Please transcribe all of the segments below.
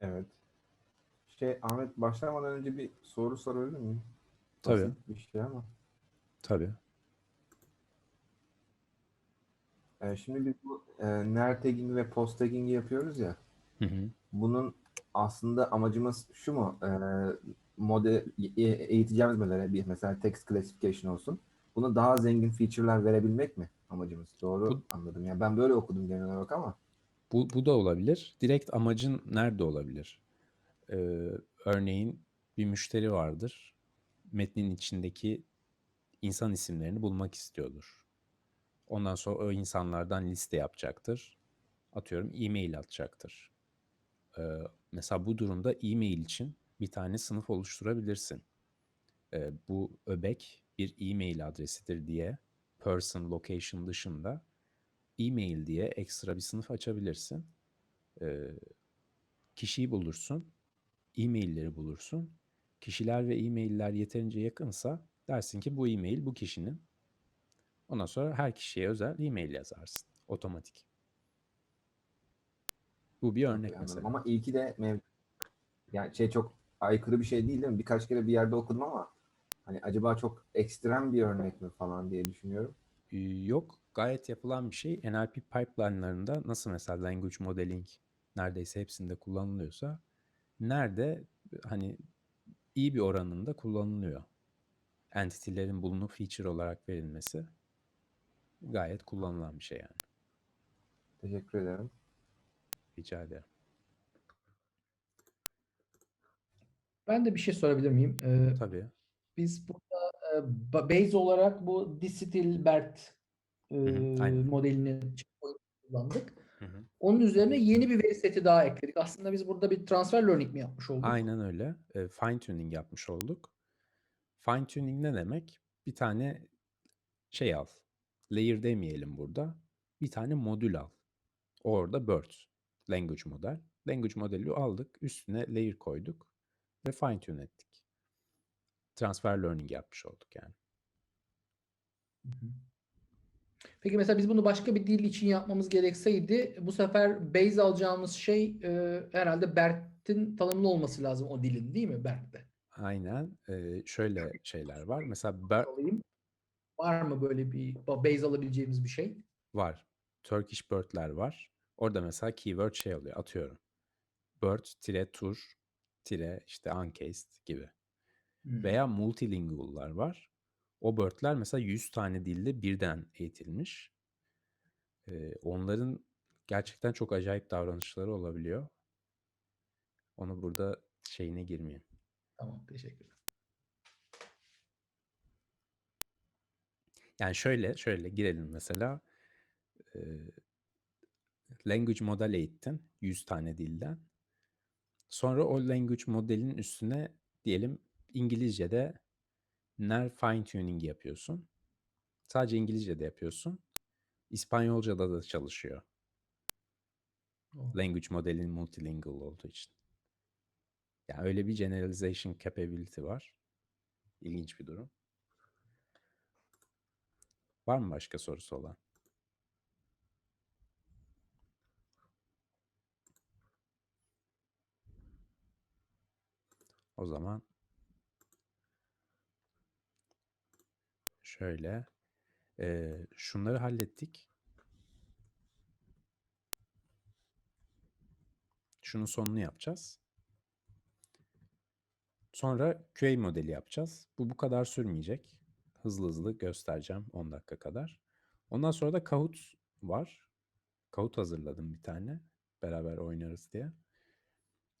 Evet. Şey Ahmet başlamadan önce bir soru sorabilir miyim? Tabii. Basit bir şey ama. Tabii. Ee, şimdi biz bu e, ner tagging ve post tagging yapıyoruz ya. Hı hı. Bunun aslında amacımız şu mu? Ee, model e- eğiteceğimiz modele bir mesela text classification olsun. Bunu daha zengin feature'lar verebilmek mi amacımız? Doğru Bu- anladım. Yani ben böyle okudum genel olarak ama. Bu, bu da olabilir. Direkt amacın nerede olabilir? Ee, örneğin bir müşteri vardır. Metnin içindeki insan isimlerini bulmak istiyordur. Ondan sonra o insanlardan liste yapacaktır. Atıyorum e-mail atacaktır. Ee, mesela bu durumda e-mail için bir tane sınıf oluşturabilirsin. Ee, bu öbek bir e-mail adresidir diye person location dışında e-mail diye ekstra bir sınıf açabilirsin. Ee, kişiyi bulursun, e-mailleri bulursun. Kişiler ve e-mailler yeterince yakınsa dersin ki bu e-mail bu kişinin. Ondan sonra her kişiye özel e-mail yazarsın. Otomatik. Bu bir örnek Anladım. mesela. Ama iyi ki de mev- yani şey çok aykırı bir şey değil değil mi? Birkaç kere bir yerde okudum ama hani acaba çok ekstrem bir örnek mi falan diye düşünüyorum. Yok, gayet yapılan bir şey. NLP pipeline'larında nasıl mesela language modeling neredeyse hepsinde kullanılıyorsa nerede hani iyi bir oranında kullanılıyor. Entity'lerin bulunup feature olarak verilmesi gayet kullanılan bir şey yani. Teşekkür ederim. Rica ederim. Ben de bir şey sorabilir miyim? Ee, Tabii. biz burada e, ba- base olarak bu Distilbert e, hı, aynen. modelini kullandık. Hı hı. Onun üzerine yeni bir veri seti daha ekledik. Aslında biz burada bir transfer learning mi yapmış olduk? Aynen öyle. E, fine tuning yapmış olduk. Fine tuning ne demek? Bir tane şey al. Layer demeyelim burada. Bir tane modül al. Orada Bird. Language model. Language modeli aldık. Üstüne layer koyduk. Ve fine tune ettik. Transfer learning yapmış olduk yani. Hı hı. Peki mesela biz bunu başka bir dil için yapmamız gerekseydi bu sefer base alacağımız şey e, herhalde Bert'in tanımlı olması lazım o dilin değil mi Bert'te? Aynen. e, şöyle şeyler var. Mesela Ber- Alayım. Var mı böyle bir base alabileceğimiz bir şey? var. Turkish bird'ler var. Orada mesela keyword şey oluyor. Atıyorum. Bird tire tur tire işte uncased gibi. Hmm. Veya multilingual'lar var. O bird'ler mesela 100 tane dilde birden eğitilmiş. Ee, onların gerçekten çok acayip davranışları olabiliyor. Onu burada şeyine girmeyeyim. Tamam teşekkürler. Yani şöyle şöyle girelim mesela. Ee, language model eğittin 100 tane dilden. Sonra o language modelin üstüne diyelim İngilizce'de ner fine tuning yapıyorsun. Sadece İngilizce'de yapıyorsun. İspanyolca'da da çalışıyor. Oh. Language modelin multilingual olduğu için. Yani öyle bir generalization capability var. İlginç bir durum. Var mı başka sorusu olan? O zaman şöyle eee, şunları hallettik. Şunun sonunu yapacağız. Sonra QA modeli yapacağız. Bu bu kadar sürmeyecek. Hızlı hızlı göstereceğim 10 dakika kadar. Ondan sonra da Kahoot var. Kahoot hazırladım bir tane. Beraber oynarız diye.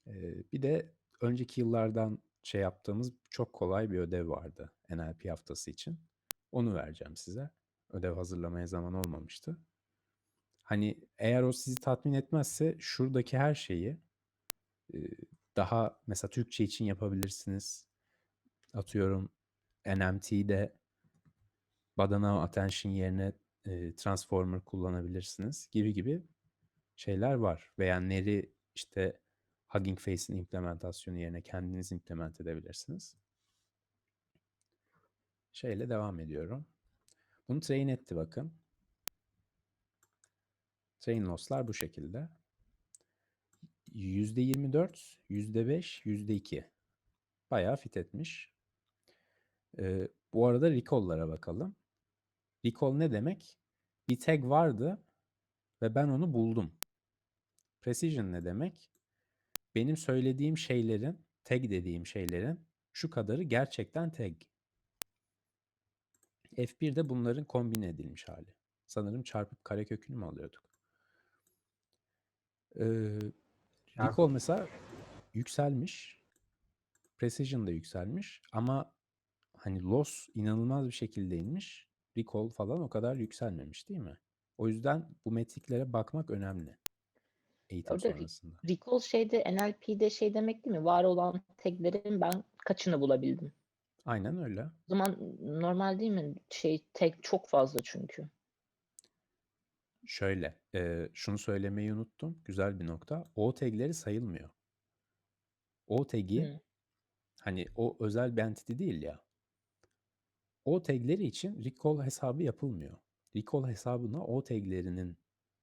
Ee, bir de önceki yıllardan şey yaptığımız çok kolay bir ödev vardı NLP haftası için. Onu vereceğim size. Ödev hazırlamaya zaman olmamıştı. Hani eğer o sizi tatmin etmezse şuradaki her şeyi daha mesela Türkçe için yapabilirsiniz. Atıyorum NMT'de Badana Attention yerine Transformer kullanabilirsiniz gibi gibi şeyler var. Veya Neri işte Hugging Face'in implementasyonu yerine kendiniz implement edebilirsiniz. Şeyle devam ediyorum. Bunu train etti bakın. Train loss'lar bu şekilde. %24, %5, %2. Bayağı fit etmiş. Ee, bu arada recall'lara bakalım. Recall ne demek? Bir tag vardı ve ben onu buldum. Precision ne demek? Benim söylediğim şeylerin, tag dediğim şeylerin şu kadarı gerçekten tag. F1'de bunların kombine edilmiş hali. Sanırım çarpıp karekökünü mü alıyorduk? Ee, recall mesela yükselmiş. Precision da yükselmiş ama hani loss inanılmaz bir şekilde inmiş. Recall falan o kadar yükselmemiş değil mi? O yüzden bu metriklere bakmak önemli. Eğitim Orada sonrasında. Recall şeyde NLP'de şey demek değil mi? Var olan taglerin ben kaçını bulabildim. Aynen öyle. O zaman normal değil mi? Şey tag çok fazla çünkü. Şöyle, e, şunu söylemeyi unuttum. Güzel bir nokta. O tagleri sayılmıyor. O tag'i Hı. hani o özel bir entity değil ya. O tagleri için recall hesabı yapılmıyor. Recall hesabına o taglerinin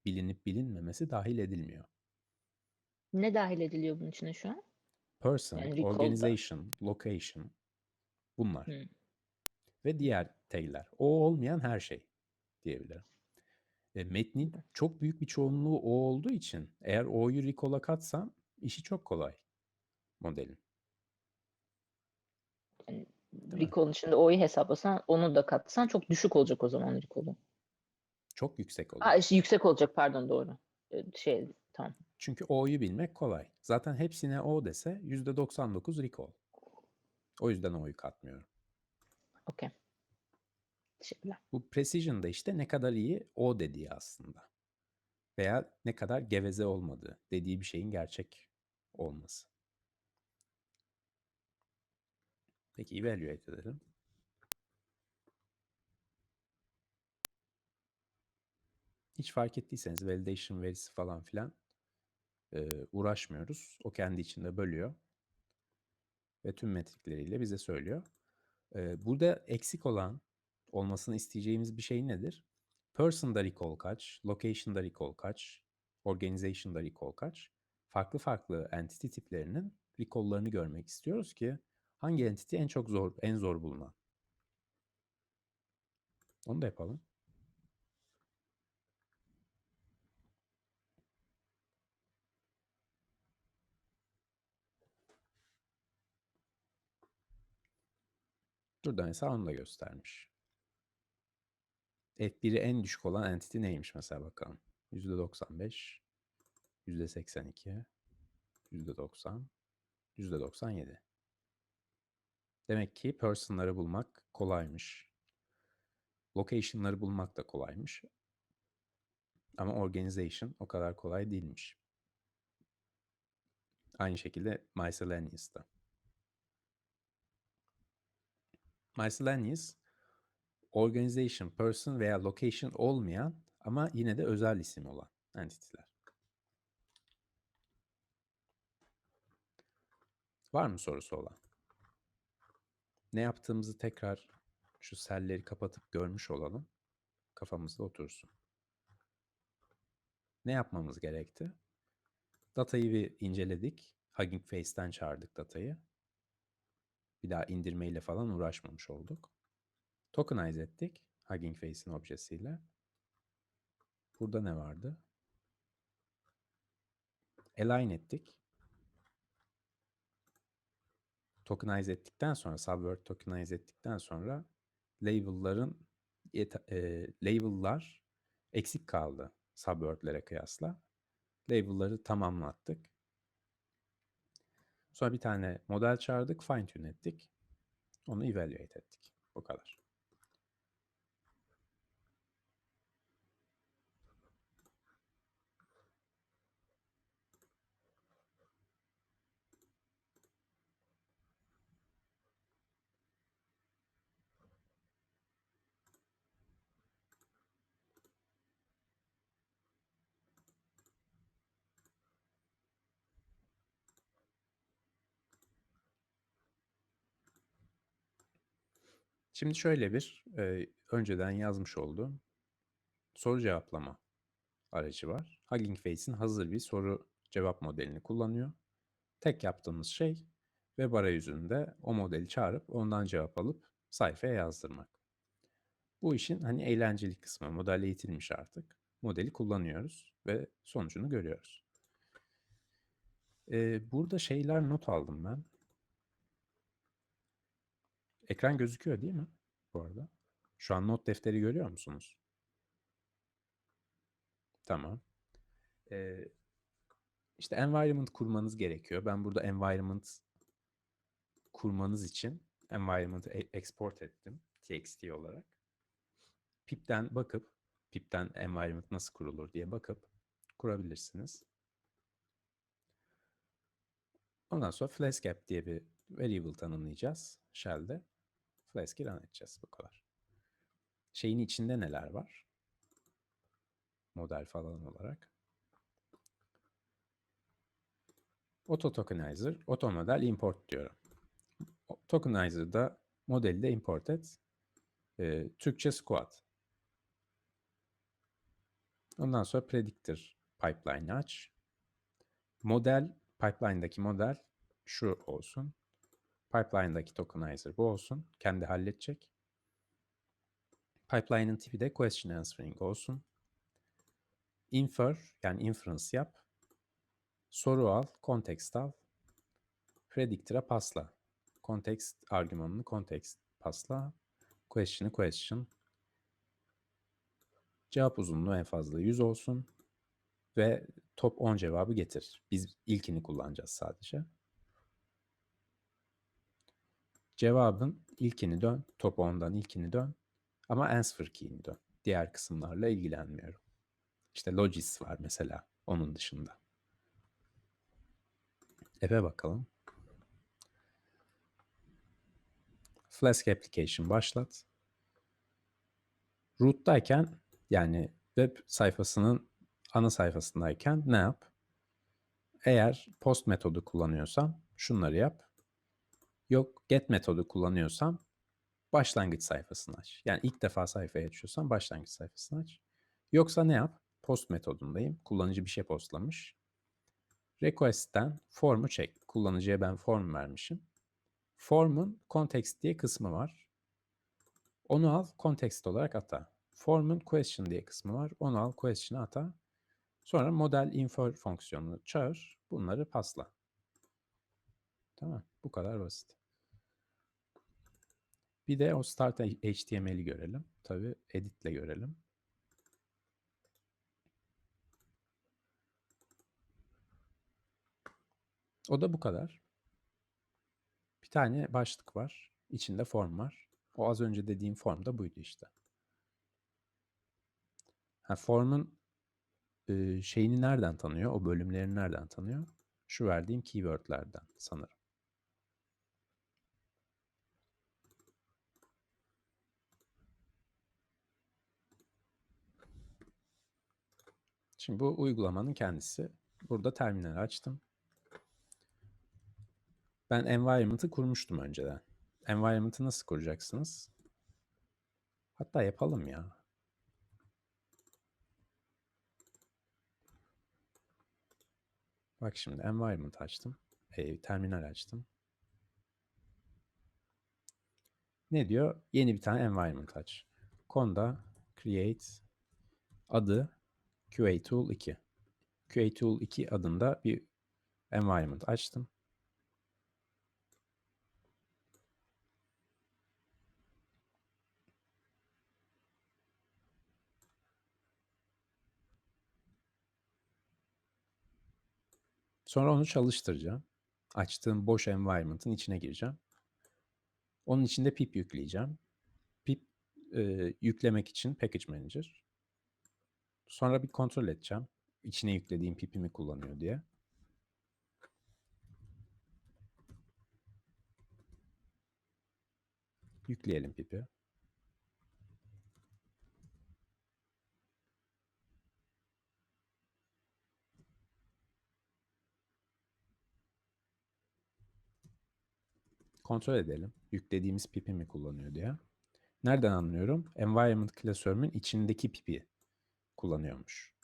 bilinip bilinmemesi dahil edilmiyor. Ne dahil ediliyor bunun içine şu an? Person, Yani recall'da. organization, location bunlar. Hı. Ve diğer tagler. O olmayan her şey diyebilirim. E, metnin çok büyük bir çoğunluğu o olduğu için eğer O'yu recall'a katsam işi çok kolay modelin. mi? Recall'un içinde O'yu hesaplasan onu da katsan çok düşük olacak o zaman recall'u. Çok yüksek olur. Aa, işte yüksek olacak pardon doğru. Ee, Şey tamam. Çünkü O'yu bilmek kolay. Zaten hepsine O dese %99 recall. O yüzden O'yu katmıyorum. Okey. Teşekkürler. Bu precision'da işte ne kadar iyi O dediği aslında. Veya ne kadar geveze olmadığı, dediği bir şeyin gerçek olması. Peki evaluate edelim. Hiç fark ettiyseniz validation verisi falan filan e, uğraşmıyoruz. O kendi içinde bölüyor. Ve tüm metrikleriyle bize söylüyor. E, burada eksik olan olmasını isteyeceğimiz bir şey nedir? Person'da recall kaç, location'da recall kaç, organization'da recall kaç? Farklı farklı entity tiplerinin recall'larını görmek istiyoruz ki hangi entity en çok zor, en zor bulunan? Onu da yapalım. Burada mesela onu da göstermiş. F1'i en düşük olan entity neymiş mesela bakalım. %95, %82, %90, %97. Demek ki person'ları bulmak kolaymış. Location'ları bulmak da kolaymış. Ama organization o kadar kolay değilmiş. Aynı şekilde miscellaneous'ta. Miscellaneous organization, person veya location olmayan ama yine de özel isim olan entity'ler. Var mı sorusu olan? Ne yaptığımızı tekrar şu selleri kapatıp görmüş olalım. Kafamızda otursun. Ne yapmamız gerekti? Datayı bir inceledik. Hugging Face'ten çağırdık datayı. Bir daha indirmeyle falan uğraşmamış olduk. Tokenize ettik Hugging Face'in objesiyle. Burada ne vardı? Align ettik. Tokenize ettikten sonra, subword tokenize ettikten sonra label'ların e, label'lar eksik kaldı subword'lere kıyasla. Label'ları tamamlattık. Sonra bir tane model çağırdık, fine tune ettik. Onu evaluate ettik. Bu kadar. Şimdi şöyle bir e, önceden yazmış olduğum soru cevaplama aracı var. Hugging Face'in hazır bir soru cevap modelini kullanıyor. Tek yaptığımız şey web arayüzünde o modeli çağırıp ondan cevap alıp sayfaya yazdırmak. Bu işin hani eğlenceli kısmı. Model eğitilmiş artık. Modeli kullanıyoruz ve sonucunu görüyoruz. Ee, burada şeyler not aldım ben. Ekran gözüküyor değil mi? Bu arada. Şu an not defteri görüyor musunuz? Tamam. Ee, işte environment kurmanız gerekiyor. Ben burada environment kurmanız için environment'ı e- export ettim txt olarak. Pip'ten bakıp Pip'ten environment nasıl kurulur diye bakıp kurabilirsiniz. Ondan sonra flask diye bir variable tanımlayacağız shell'de. Flask'i run edeceğiz. Bu kadar. Şeyin içinde neler var? Model falan olarak. Auto tokenizer, auto model import diyorum. Tokenizer'da modeli de import et. Ee, Türkçe squad. Ondan sonra predictor pipeline aç. Model, pipeline'daki model şu olsun. Pipeline'daki tokenizer bu olsun. Kendi halledecek. Pipeline'ın tipi de question answering olsun. Infer yani inference yap. Soru al, context al. Predictor'a pasla. Context argümanını context pasla. Question'ı question. Cevap uzunluğu en fazla 100 olsun. Ve top 10 cevabı getir. Biz ilkini kullanacağız sadece. Cevabın ilkini dön. Top 10'dan ilkini dön. Ama answer key'ini dön. Diğer kısımlarla ilgilenmiyorum. İşte logis var mesela onun dışında. Eve bakalım. Flask application başlat. Root'tayken yani web sayfasının ana sayfasındayken ne yap? Eğer post metodu kullanıyorsam şunları yap. Yok get metodu kullanıyorsam başlangıç sayfasını aç. Yani ilk defa sayfaya açıyorsam başlangıç sayfasını aç. Yoksa ne yap? Post metodundayım. Kullanıcı bir şey postlamış. Request'ten form'u çek. Kullanıcıya ben form vermişim. Form'un context diye kısmı var. Onu al context olarak ata. Form'un question diye kısmı var. Onu al question'a ata. Sonra model infer fonksiyonunu çağır. Bunları pasla. Tamam. Bu kadar basit. Bir de o start HTML'i görelim. Tabii edit'le görelim. O da bu kadar. Bir tane başlık var. İçinde form var. O az önce dediğim form da buydu işte. Ha, form'un e, şeyini nereden tanıyor? O bölümlerini nereden tanıyor? Şu verdiğim keywordlerden sanırım. Şimdi bu uygulamanın kendisi. Burada terminal açtım. Ben environment'ı kurmuştum önceden. Environment'ı nasıl kuracaksınız? Hatta yapalım ya. Bak şimdi environment açtım. E, terminal açtım. Ne diyor? Yeni bir tane environment aç. Conda create adı QA Tool 2. QA Tool 2 adında bir environment açtım. Sonra onu çalıştıracağım. Açtığım boş environment'ın içine gireceğim. Onun içinde pip yükleyeceğim. Pip e, yüklemek için package manager. Sonra bir kontrol edeceğim. İçine yüklediğim pipimi kullanıyor diye. Yükleyelim pipi. Kontrol edelim. Yüklediğimiz pipi mi kullanıyor diye. Nereden anlıyorum? Environment klasörümün içindeki pipi kullanıyormuş.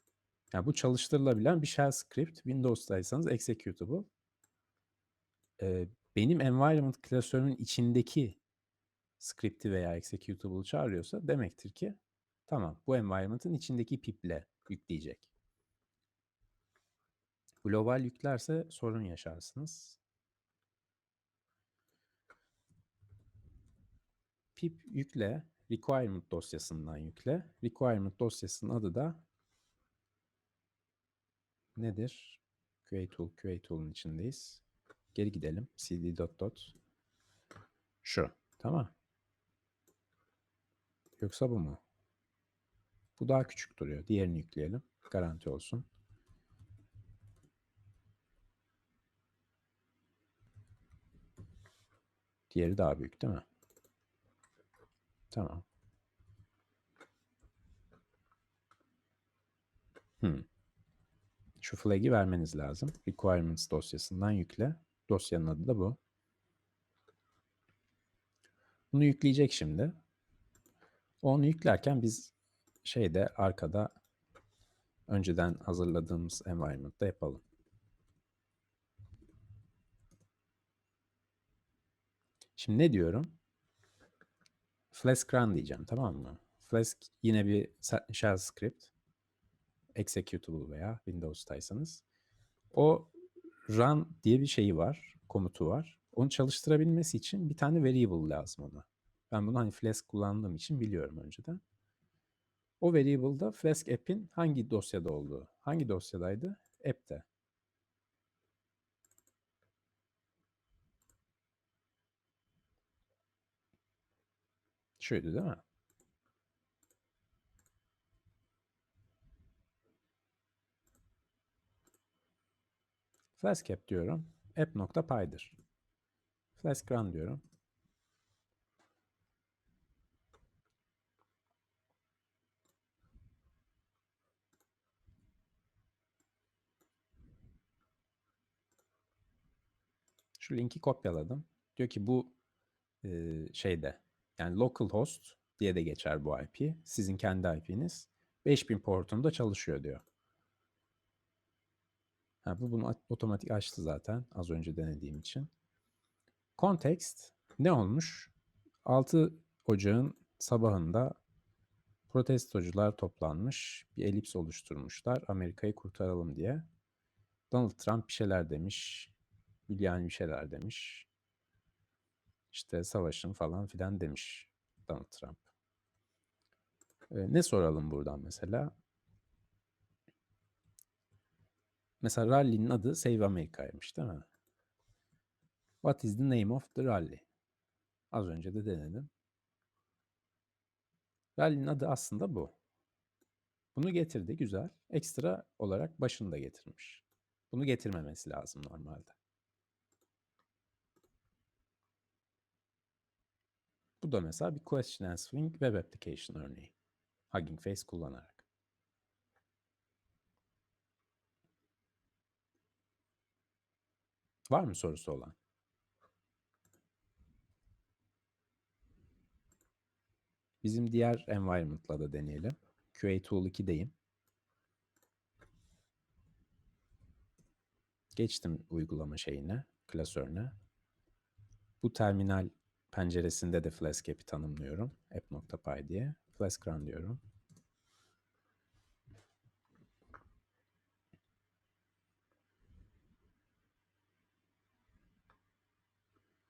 Yani bu çalıştırılabilen bir shell script. Windows'taysanız executable. Ee, benim environment klasörümün içindeki script'i veya executable'ı çağırıyorsa demektir ki tamam bu environment'ın içindeki piple yükleyecek. Global yüklerse sorun yaşarsınız. pip yükle, requirement dosyasından yükle. Requirement dosyasının adı da nedir? QA tool, QA tool'un içindeyiz. Geri gidelim. cd dot dot. Şu. Tamam. Yoksa bu mu? Bu daha küçük duruyor. Diğerini yükleyelim. Garanti olsun. Diğeri daha büyük değil mi? Tamam. Hmm. Şu flag'i vermeniz lazım. Requirements dosyasından yükle. Dosyanın adı da bu. Bunu yükleyecek şimdi. Onu yüklerken biz şeyde arkada önceden hazırladığımız environment'ta yapalım. Şimdi ne diyorum? Flask run diyeceğim tamam mı? Flask yine bir shell script. Executable veya Windows'taysanız. O run diye bir şeyi var. Komutu var. Onu çalıştırabilmesi için bir tane variable lazım ona. Ben bunu hani Flask kullandığım için biliyorum önceden. O variable'da Flask app'in hangi dosyada olduğu. Hangi dosyadaydı? App'te. Şuydu değil mi? Flask app diyorum. app.py'dir. Flask run diyorum. Şu linki kopyaladım. Diyor ki bu e, şeyde yani localhost diye de geçer bu IP. Sizin kendi IP'niz 5000 portunda çalışıyor diyor. Ha, bu bunu otomatik açtı zaten az önce denediğim için. Context ne olmuş? 6 Ocağın sabahında protestocular toplanmış. Bir elips oluşturmuşlar. Amerika'yı kurtaralım diye. Donald Trump bir şeyler demiş. Giuliani bir şeyler demiş. İşte savaşın falan filan demiş Donald Trump. Ee, ne soralım buradan mesela? Mesela rally'nin adı Save America'ymış değil mi? What is the name of the rally? Az önce de denedim. Rally'nin adı aslında bu. Bunu getirdi güzel. Ekstra olarak başını da getirmiş. Bunu getirmemesi lazım normalde. Bu da mesela bir question answering web application örneği. Hugging Face kullanarak. Var mı sorusu olan? Bizim diğer environment'la da deneyelim. QA Tool 2'deyim. Geçtim uygulama şeyine, klasörüne. Bu terminal penceresinde de Flask app'i tanımlıyorum. app.py diye. Flask run diyorum.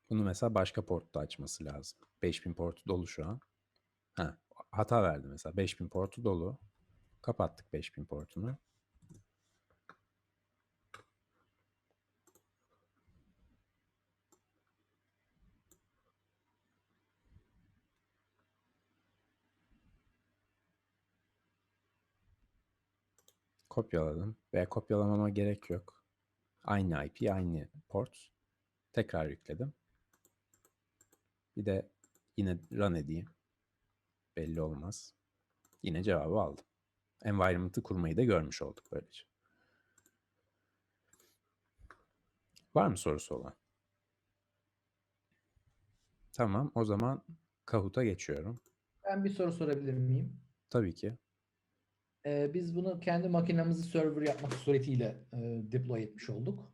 Bunu mesela başka portta açması lazım. 5000 portu dolu şu an. Ha, hata verdi mesela. 5000 portu dolu. Kapattık 5000 portunu. Kopyaladım. Veya kopyalamama gerek yok. Aynı IP, aynı port. Tekrar yükledim. Bir de yine run edeyim. Belli olmaz. Yine cevabı aldım. Environment'ı kurmayı da görmüş olduk böylece. Var mı sorusu olan? Tamam, o zaman Kahoot'a geçiyorum. Ben bir soru sorabilir miyim? Tabii ki. Ee, biz bunu kendi makinemizi server yapmak suretiyle e, deploy etmiş olduk.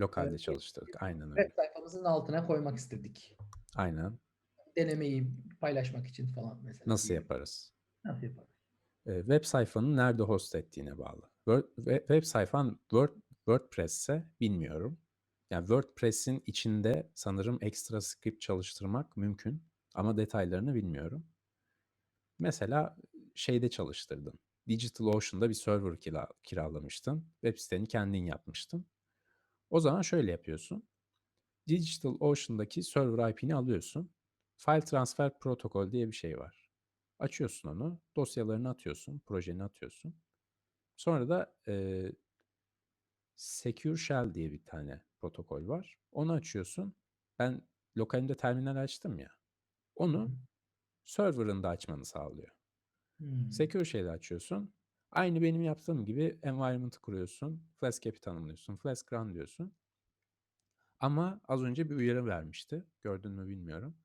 Lokalde Evet. çalıştırdık. Aynen öyle. Web sayfamızın altına koymak istedik. Aynen. Denemeyi paylaşmak için falan mesela. Nasıl yaparız? Nasıl yaparız? Ee, web sayfanın nerede host ettiğine bağlı. Word, we- web sayfan Word, WordPress ise bilmiyorum. Yani WordPress'in içinde sanırım ekstra script çalıştırmak mümkün ama detaylarını bilmiyorum. Mesela şeyde çalıştırdın. DigitalOcean'da bir server kira, kiralamıştın. Web siteni kendin yapmıştın. O zaman şöyle yapıyorsun. DigitalOcean'daki server IP'ni alıyorsun. File Transfer Protocol diye bir şey var. Açıyorsun onu, dosyalarını atıyorsun, projeni atıyorsun. Sonra da e, Secure Shell diye bir tane protokol var. Onu açıyorsun. Ben lokalimde terminal açtım ya. Onu server'ında açmanı sağlıyor. Hmm. Secure Shell'i açıyorsun. Aynı benim yaptığım gibi environment'ı kuruyorsun. Flask app'i tanımlıyorsun. Flask run diyorsun. Ama az önce bir uyarı vermişti. Gördün mü bilmiyorum.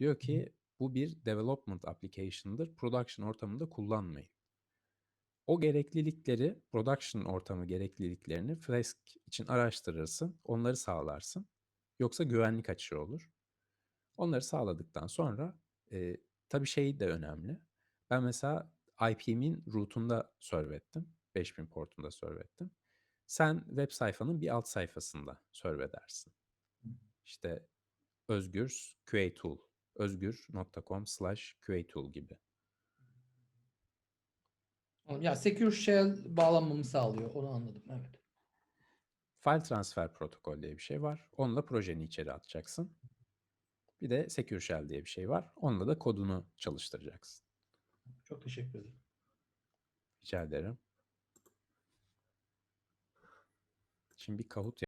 Diyor ki bu bir development application'dır. Production ortamında kullanmayın. O gereklilikleri, production ortamı gerekliliklerini Flask için araştırırsın. Onları sağlarsın. Yoksa güvenlik açığı olur. Onları sağladıktan sonra e, tabii şey de önemli. Ben mesela IP'min root'unda serve ettim. 5000 portunda serve ettim. Sen web sayfanın bir alt sayfasında serve edersin. İşte Özgür QA Tool. Özgür.com slash QA Tool gibi. Ya Secure Shell bağlanmamı sağlıyor. Onu anladım. Evet. File Transfer Protokol diye bir şey var. Onunla projeni içeri atacaksın. Bir de Secure Shell diye bir şey var. Onunla da kodunu çalıştıracaksın. Çok teşekkür ederim. Rica ederim. Şimdi bir Kahoot